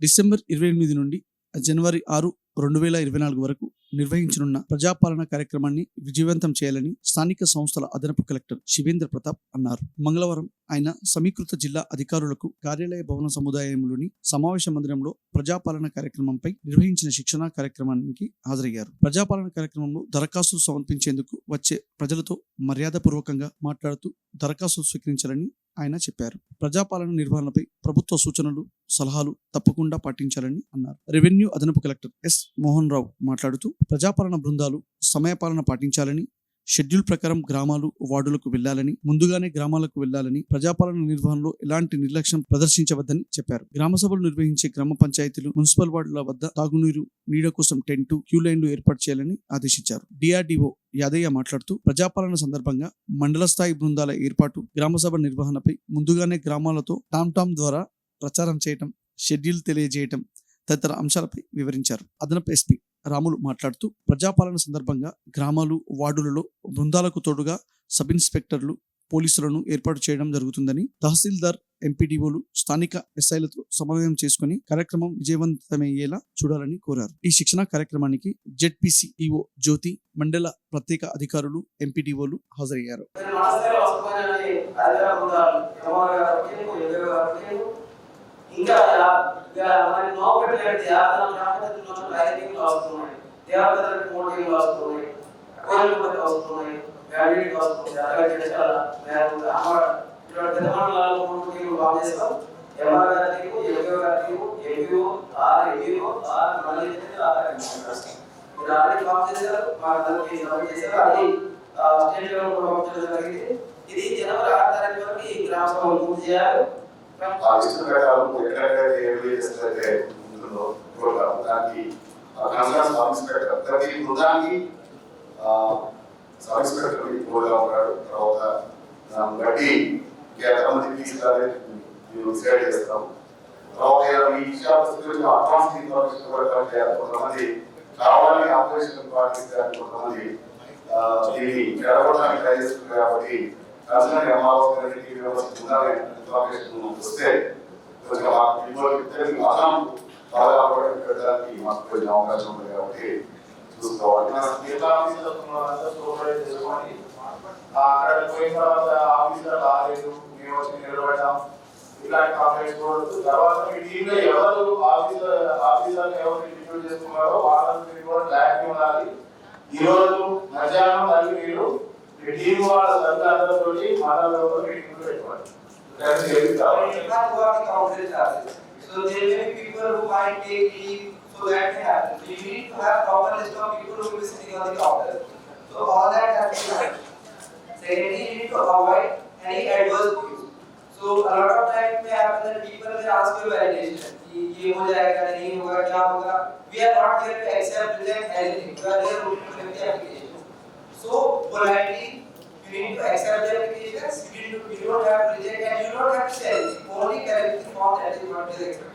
December ఇరవై ఎనిమిది నుండి జనవరి ఆరు రెండు వేల ఇరవై నాలుగు వరకు నిర్వహించనున్న ప్రజాపాలన కార్యక్రమాన్ని విజయవంతం చేయాలని స్థానిక సంస్థల అదనపు కలెక్టర్ శివేంద్ర ప్రతాప్ అన్నారు. మంగళవారం ఆయన సమీకృత జిల్లా అధికారులకు కార్యాలయ భవన సముదాయంలోని సమావేశ మందిరంలో ప్రజాపాలన కార్యక్రమంపై నిర్వహించిన శిక్షణ కార్యక్రమానికి హాజరయ్యారు. ప్రజాపాలన కార్యక్రమంలో దరఖాస్తులు సమర్పించేందుకు వచ్చే ప్రజలతో మర్యాదపూర్వకంగా మాట్లాడుతూ దరఖాస్తులు స్వీకరించాలని ఆయన చెప్పారు. ప్రజాపాలన నిర్వహణపై ప్రభుత్వ సూచనలు సలహాలు తప్పకుండా పాటించాలని అన్నారు. రెవెన్యూ అదనపు కలెక్టర్ ఎస్. మోహన్ రావు మాట్లాడుతూ ప్రజాపాలన బృందాలు సమయపాలన పాటించాలని షెడ్యూల్ ప్రకారం గ్రామాలు వార్డులకు వెళ్ళాలని ముందుగానే గ్రామాలకు వెళ్ళాలని ప్రజాపాలన నిర్వహణలో ఎలాంటి నిర్లక్ష్యం ప్రదర్శించవద్దని చెప్పారు. గ్రామ సభలు నిర్వహించే గ్రామ పంచాయతీలు మున్సిపల్ వార్డుల వద్ద తాగునీరు నీడ కోసం టెంటు క్యూ లైన్లు ఏర్పాటు చేయాలని ఆదేశించారు. డిఆర్డీఓ యాదయ్య మాట్లాడుతూ ప్రజాపాలన సందర్భంగా మండల స్థాయి బృందాల ఏర్పాటు గ్రామసభ నిర్వహణపై ముందుగానే గ్రామాలతో టామ్ ద్వారా ప్రచారం చేయటం షెడ్యూల్ తెలియజేయటం తదితర అంశాలపై వివరించారు. అదనపు ఎస్పీ రాములు మాట్లాడుతూ ప్రజాపాలన సందర్భంగా గ్రామాలు వార్డులలో బృందాలకు తోడుగా సబ్ ఇన్స్పెక్టర్లు పోలీసులను ఏర్పాటు చేయడం జరుగుతుందని తహసీల్దార్ ఎంపీడీఓలు స్థానిక ఎస్ఐలతో సమన్వయం చేసుకుని కార్యక్రమం విజయవంతమయ్యేలా చూడాలని కోరారు. ఈ శిక్షణ కార్యక్రమానికి జెడ్పీసీ ఈఓ జ్యోతి మండల ప్రత్యేక అధికారులు ఎంపీడీఓలు హాజరయ్యారు. ఇంకా వస్తున్నాయి దేవతలకు వస్తున్నాయి కోరికలు వస్తున్నాయి గ్రాడ్యుయేట్ వస్తుంది అలాగే చేసాల మేము అమర ఇక్కడ పెద్ద మండలాల్లో మోటింగ్లు బాగా చేస్తాం ఎంఆర్ గారికి యోగ గారికి ఎంపీఓ ఆర్ ఎంపీఓ ఆర్ మళ్ళీ ఆర్ మీరు ఆల్రెడీ బాగా చేశారు మా అందరికి సపోర్ట్ చేశారు అది స్టేట్ లెవెల్ కూడా పంపించడం జరిగింది ఇది జనవరి ఆరు తారీఖు వరకు ఈ గ్రామ సభలు పూర్తి చేయాలి ఆ లిస్టు ప్రకారం ఎక్కడెక్కడైతే ఏ విలేజెస్ అయితే ఉంటుందో ప్రోగ్రామ్ దానికి కన్సర్న్ సబ్ ఇన్స్పెక్టర్ ప్రతి బృందానికి సబ్ ఇన్స్పెక్టర్ ప్రోగ్రామ్ ఉంటాడు తర్వాత దాన్ని బట్టి ఎంతమంది తీసుకురాలి మేము డిసైడ్ చేస్తాం తర్వాత ఈ విషయాల గురించి అడ్వాన్స్ ఇన్ఫర్మేషన్ కూడా కలెక్ట్ చేయాలి కొంతమంది కావాలని ఆపరేషన్ పాటించడానికి కొంతమంది ఆ, దీన్ని జరగడానికి ట్రై చేస్తున్నారు కాబట్టి కన్సర్న్ ఎంఆర్ఓ గారికి వ్యవస్థ ఉండాలి ఇన్ఫర్మేషన్ వస్తే కొంచెం ఆ పిల్లలకి తెలియని ఆదాం బాగా పెట్టడానికి మాకు కొంచెం అవకాశం ఉంది కాబట్టి చూసుకోవాలి అక్కడ పోయిన తర్వాత ఆఫీసర్ రాలేదు మేము వచ్చి నిలబడ్డాం ఇలాంటి కంప్లైంట్స్ కూడా తర్వాత మీ టీంలో ఎవరు ఆఫీసర్ ఆఫీసర్ ఎవరు డిప్యూట్ చేసుకున్నారో వాళ్ళని కూడా క్లారిటీ ఉండాలి ఈ రోజు మధ్యాహ్నం మళ్ళీ మీరు మీ టీం వాళ్ళ సర్కారులతో మానవులతో మీటింగ్ పెట్టుకోవాలి That's the only But problem. it can't go out counted charges. So there may be people who might take leave, so that may happen. So you need to have proper list of people who will be sitting on the counter. So all that has to be done. Secondly, you need to avoid any adverse views. So a lot of times may happen that people will ask you validation. कि ये हो जाएगा नहीं होगा क्या होगा we are not here to accept reject anything we are there to make the application so politely you need to accept the applications you need to you don't have to reject and you don't have to say anything only correct the form that is what is expected of